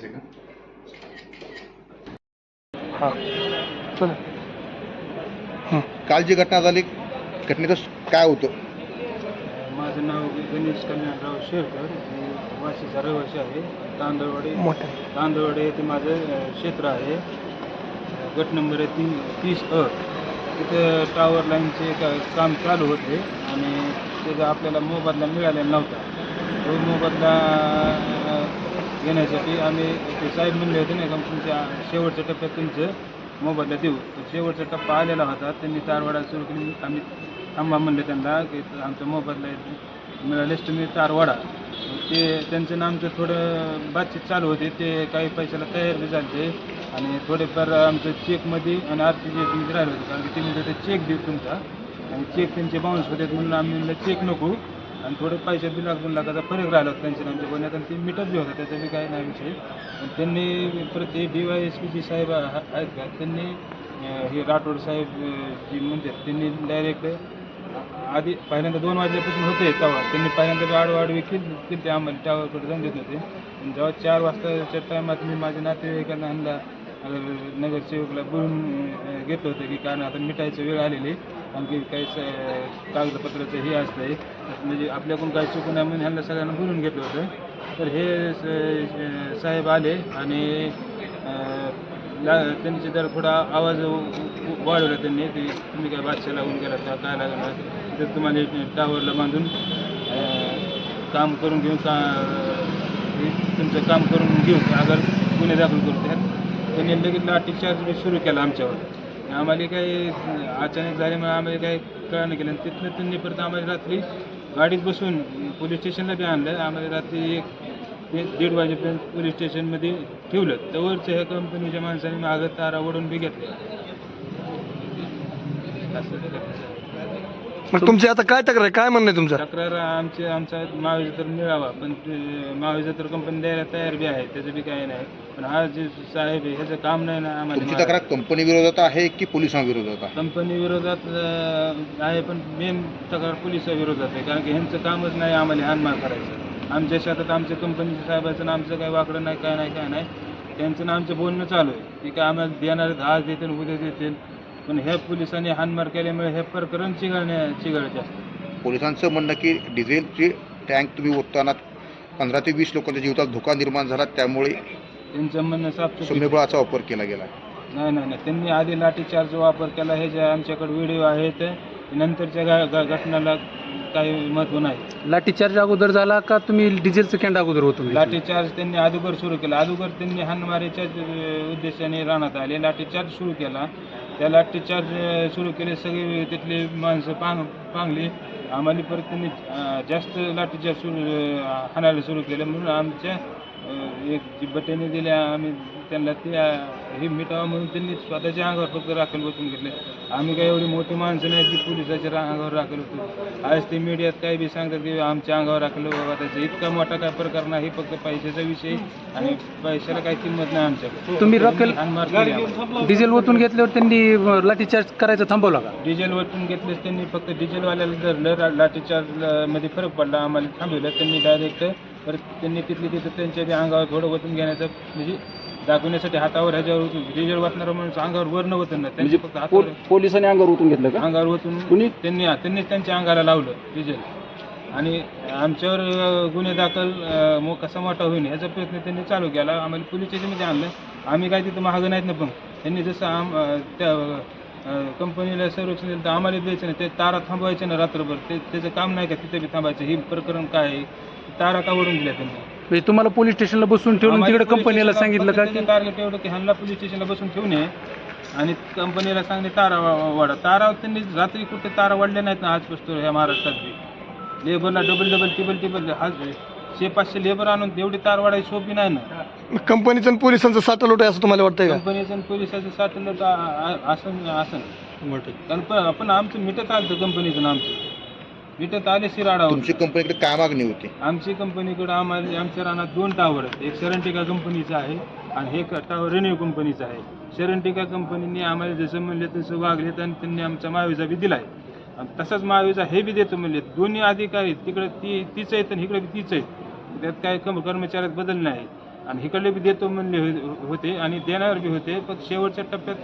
Second हां. चला. काल जी घटना झाली घटनेचं काय होतं? माझं नाव गणेश कल्याणराव शेरकर मी वाशीचा रहिवासी आहे तांदळवाडी. तांदळवाडी येथे माझं क्षेत्र आहे. गट नंबर आहे ती तीस अ. तिथं टॉवर लाईनचे का काम चालू होते आणि त्याचा आपल्याला मोबदला मिळालेला नव्हता तो मोबदला घेण्यासाठी आम्ही ते साहेब म्हणले होते नाही का तुमच्या शेवटच्या टप्प्यात तुमचं मोबदला देऊ. तर शेवटचा टप्पा आलेला होता. त्यांनी तारवाडा सुरू केली. आम्ही थांबा म्हणले त्यांना की आमचा मोबदला मिळालेच तुम्ही तारवाडा. ते त्यांचं ना आमचं थोडं बातचीत चालू होती. ते काही पैशाला तयार बी झाले. आणि थोडेफार आमचं चेकमध्ये आणि आर टी जी राहिले होते. कारण की ते म्हणत चेक देऊ तुमचा. आणि चेक त्यांचे बाउन्स होते म्हणून आम्ही म्हणलं चेक नको. आणि थोडे पैसे बी लाख दोन लाखाचा फरक राहिला होता त्यांच्या आमच्या बोलण्यात आणि ते मिटत बी होता त्याचा बी काही नाही विषय. पण त्यांनी प्रति D Y S P ji साहेब आहेत का त्यांनी हे राठोड साहेब जी म्हणतात त्यांनी डायरेक्ट आधी पहिल्यांदा दोन वाजल्यापासून होते तेव्हा त्यांनी पहिल्यांदा बी आडवाडवी केली केली ते आम्हाला. त्याकडे जाऊन देत होते आणि जेव्हा चार वाजताच्या टायमात मी माझ्या नातेवाईकांना आणला नगरसेवकला बोलून घेतलं होतं की कारण आता मिठाईचं वेळ आलेली आणखी काही स- कागदपत्राचं हे असतं आहे म्हणजे आपल्याकडून काही चुकून नाही म्हणून ह्यांना सगळ्यांना बोलून घेतलं होतं. तर हे स- साहेब आले आणि ला त्यांचे जर थोडा आवाज वाढवला त्यांनी की तुम्ही काय बादशा लागून गेला का काय लागणार तर तुम्हाला टावरला बांधून काम करून घेऊन का हे तुमचं काम करून घेऊ अगर गुन्हे दाखल करू त्यात त्यांनी लगेच लाठीचार्ज सुरू केला आमच्यावर. आम्हाला काही अचानक झाल्यामुळे आम्हाला काही कळलं केलं आणि तिथनं त्यांनी परत आम्हाला रात्री गाडीत बसून पोलीस स्टेशनला बी आणलं. आम्हाला रात्री एक ते दीड वाजेपर्यंत पोलीस स्टेशनमध्ये ठेवलं. त्यावरच्या ह्या कंपनीच्या माणसाने मागं तारा ओढून बी घेतल्या. असं मग तुमची आता काय तक्रार आहे? काय म्हणणं आहे तुमचं? तक्रार आमची आमचा महाविजा तर मिळावा पण ते महाविजा तर कंपनी द्यायला तयार बी आहे त्याचं बी काही नाही. पण हा जे साहेब आहे ह्याचं काम नाही ना तुमची आम्हाला तक्रार कंपनी विरोधात आहे की पोलिसांविरोधात आहे? कंपनी विरोधात अं, आहे पण मेन तक्रार पोलिसा विरोधात आहे कारण की ह्यांचं कामच नाही आम्हाला हानमार करायचं. आमच्या शेतात आमच्या कंपनीच्या साहेबाचं ना आमचं काही वाकडं नाही काय नाही काय नाही. त्यांचं ना आमचं बोलणं चालू आहे. की काय आम्हाला देणार आहेत, आज देतील उद्या देतील. पण ह्या पोलिसांनी हानमार केल्यामुळे हे प्रकरण चिघळण्या चिघळते असतं. पोलिसांचं म्हणणं की डिझेलची टँक तुम्ही ओतताना पंधरा ते वीस लोकांच्या जीवितात धोका निर्माण झाला त्यामुळे त्यांचं म्हणणं साफ सौम्यबळाचा वापर केला गेला. नाही नाही नाही. त्यांनी आधी लाठीचार्ज वापर केला. हे जे आमच्याकडे व्हिडिओ आहेत नंतरच्या घ- घ- घटनेला काही महत्त्व नाही. लाठीचार्ज अगोदर झाला का तुम्ही डिझेलचं कॅन्ड अगोदर होतो लाठीचार्ज त्यांनी अगोदर सुरू केला. अगोदर त्यांनी हाणमारीच्या अं, उद्देशाने राहण्यात आले. लाठीचार्ज सुरू केला. त्या लाठीचार्ज सुरू केले सगळे तिथले माणसं पांग पांगली. आम्हाला परत त्यांनी जास्त लाठीचार्ज सुरू हाणायला सुरू केलं. म्हणून आमच्या एक जी दिल्या आम्ही त्यांना ते हे मिटावं म्हणून त्यांनी स्वतःच्या अंगावर फक्त राखेल बसून घेतले. आम्ही काही एवढी मोठी माणसं नाही जी पोलिसाच्या रा- अंगावर राखेल होतो. आज ते मीडियात काही बी सांगतात की आमच्या अंगावर राखलं बाबा त्याचा इतका मोठा काय प्रकार नाही फक्त पैशाचा विषय आणि पैशाला काही किंमत नाही आमच्याकडे तुम्ही राखेल. डिझेल ओतून घेतल्यावर त्यांनी लाठीचार्ज करायचं थांबवला का? डिझेल वटून घेतलेच त्यांनी फक्त डिझेलवाल्याला धरलं रा- लाठीचार्ज अं, मध्ये फरक पडला आम्हाला थांबवलं त्यांनी डायरेक्ट परत त्यांनी तिथली तिथं त्यांच्या बी अंगावर थोडं वतून घेण्याचं म्हणजे दाखवण्यासाठी हातावर ह्याच्यावर होतं डिझेल वाटणारा माणूस अंगावर वर न होतं ना त्यांनी फक्त हातावर पोलिसांनी अंगावर ओतून घेतलं का? अंगावर ओतून कुणी? त्यांनी त्यांनीच त्यांच्या अंगाला लावलं डिझेल आणि आमच्यावर अं, गुन्हे दाखल अं, मो कसा मोठा होईल ह्याचा प्रयत्न त्यांनी चालू केला. आम्हाला पोलीस स्टेशनमध्ये आणलं. आम्ही काय तिथं महाग नाहीत ना पण त्यांनी जसं आम अं, त्या अं, कंपनीला संरक्षण दिलं तर आम्हाला द्यायचं नाही ते तारा थांबवायचे ना रात्रभर ते त्याचं काम नाही का तिथे बी थांबायचं? हे प्रकरण काय आहे? तारा का ओढून दिल्या त्यांनी. म्हणजे तुम्हाला पोलीस स्टेशनला बसून ठेवून तिकडे कंपनीला सांगितलं का की टार्गेट एवढं की ह्यांना पोलीस स्टेशनला बसून ठेवून ये. आणि कंपनीला सांगणे तारा वा- वाढा. तारा त्यांनी रात्री कुठे तारा वाढले नाहीत ना आजपासून ह्या महाराष्ट्रात बी लेबरला डबल डबल टिबल टिबल आज शे पाचशे लेबर आणून एवढी तार वाढायची सोपी नाही ना. कंपनीचं आणि पोलिसांचं साठलोट आहे असं तुम्हाला वाटतंय का? कंपनीचं आणि पोलिसाचं साठवलं तर असं असं. कारण पण पण आमचं मिटत आलं कंपनीचं आणि आमचं. मिटत आले शिराडावर तुमची कंपनीकडे काय मागणी होती? आमची कंपनीकडे आम्हाला आमच्या रानात दोन टावर आहेत. एक शरणटिका कंपनीचा आहे आणि हे टावर रेन्यू कंपनीचा आहे. शरणटिका कंपनीने आम्हाला जसं म्हणले तसं वागलेत आणि त्यांनी आमचा महाविजा बी दिलाय. आणि तसाच महाविजा हे बी देतो म्हणले. दोन्ही अधिकारी तिकडे ती तीच आहेत आणि इकडे बी तीच आहेत. त्यात काय कम कर्मचाऱ्यात बदल नाही. आणि हिकडले बी देतो म्हणले हो- होते आणि देणार बी होते. पण शेवटच्या टप्प्यात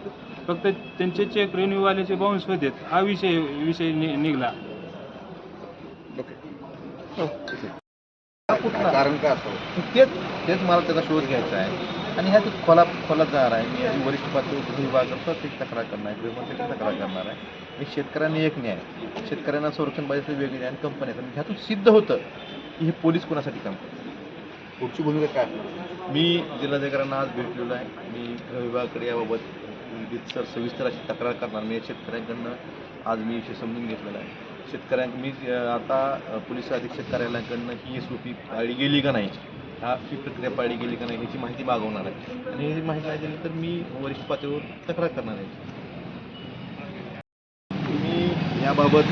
फक्त त्यांचे चेक रेन्यूवाल्याचे बाउन्स होते. हा विषय विषय नि- निघला. कारण काय असावं तेच. तेच मला त्याचा शोध घ्यायचा आहे. आणि ह्यात खोला खोलात जाणार आहे. मी वरिष्ठ पातळीवर विभागात प्रत्येक तक्रार करणार आहे. गृहमंत्र्याची तक्रार करणार आहे. आणि शेतकऱ्यांनी एक न्याय. शेतकऱ्यांना संरक्षण पाहिजे वेगळी न्याय आणि कंपन्या ह्यातून सिद्ध होतं की हे पोलीस कोणासाठी काम करतात पुढची भूमिका काय? मी जिल्हाधिकाऱ्यांना आज भेटलेलो आहे. मी गृह विभागाकडे याबाबत सर सविस्तर अशी तक्रार करणार. मी शेतकऱ्यांकडनं आज मी विषय समजून घेतलेला आहे. शेतकऱ्यां मी आता पोलीस अधीक्षक कार्यालयाकडनं ही एस ओ पी पाळली गेली का नाही? हा ही प्रक्रिया पाळली गेली का नाही ह्याची माहिती मागवणार आहे. आणि ही माहिती नाही दिली तर मी वरिष्ठ पातळीवर तक्रार करणार आहे. तुम्ही याबाबत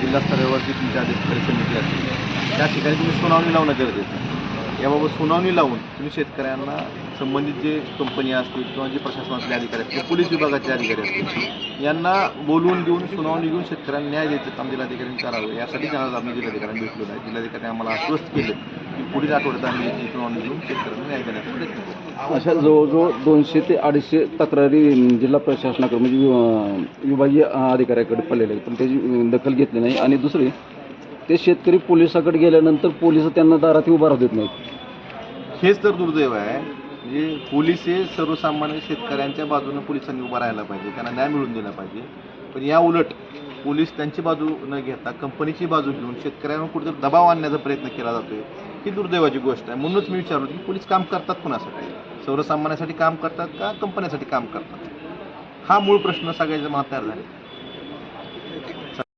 जिल्हास्तरावरती तुमच्या अधिकारी समिती असते त्या ठिकाणी तुम्ही सुनावणी लावणं गरजेचं आहे. याबाबत सुनावणी लावून तुम्ही शेतकऱ्यांना संबंधित जे कंपनी असतील किंवा जे प्रशासनातले अधिकारी असतील पोलीस विभागाचे अधिकारी असतील यांना बोलवून घेऊन सुनावणी घेऊन शेतकऱ्यांना न्याय द्यायचं काम जिल्हाधिकाऱ्यांनी करावं यासाठी आज आम्ही जिल्हाधिकाऱ्यांना भेटलो आहे. जिल्हाधिकाऱ्यांनी आम्हाला आश्वस्त केलं की पुढील आठवड्यात आम्ही याची सुनावणी घेऊन शेतकऱ्यांना न्याय देण्याचा प्रयत्न करू. अशा जवळजवळ दोनशे ते अडीचशे तक्रारी जिल्हा प्रशासनाकडे म्हणजे विभा- विभागीय अधिकाऱ्याकडे पडलेल्या आहेत. पण त्याची दखल घेतली नाही. आणि दुसरी ते शेतकरी पोलिसाकडे गेल्यानंतर पोलीस त्यांना दारात उभा राहू देत नाहीत. हेच तर दुर्दैव आहे. म्हणजे पोलीस हे सर्वसामान्य शेतकऱ्यांच्या बाजूने पोलिसांनी उभा राहायला पाहिजे त्यांना न्याय मिळवून दिला पाहिजे. पण या उलट पोलीस त्यांची बाजू न घेता कंपनीची बाजू घेऊन शेतकऱ्यांवर कुठेतरी दबाव आणण्याचा प्रयत्न केला जातोय ही दुर्दैवाची गोष्ट आहे. म्हणूनच मी विचारलो की पोलीस काम करतात कोणासाठी? सर्वसामान्यासाठी काम करतात का कंपन्यासाठी काम करतात? हा मूळ प्रश्न सगळ्याच्या मनात तयार झाले